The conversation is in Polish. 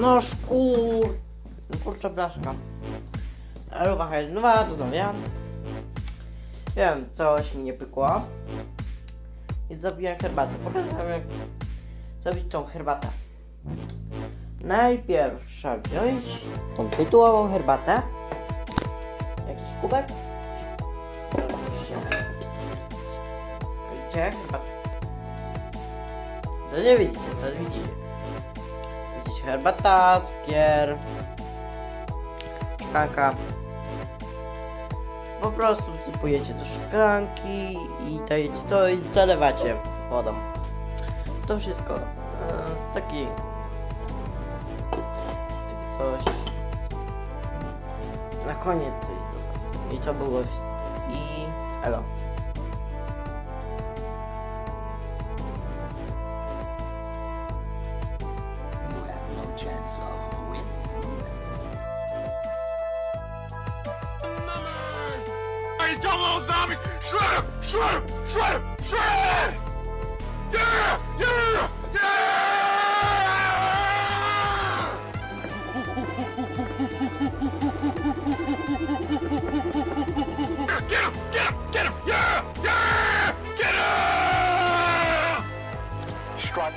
No szkur... No kurczę blaszka. Eluwa hejnowa, wznawiam. Wiem, coś mi nie pykło. I zrobiłem herbatę. Pokażę wam jak zrobić tą herbatę. Najpierw trzeba wziąć tą tytułową herbatę. Jakiś kubek. Widzicie? Herbatę. To nie widzicie, to widzicie. Widzicie herbata, cukier, szklanka. Po prostu wsypujecie do szklanki i dajecie to i zalewacie wodą. To wszystko. E, taki coś. Na koniec coś dodam. I to było. I. Elo. many double zombies! Shredder! Shredder! Shredder! Shredder! Yeah! Yeah! Yeah! Get him! Get him! Get him! Yeah! Yeah! Get him! Strike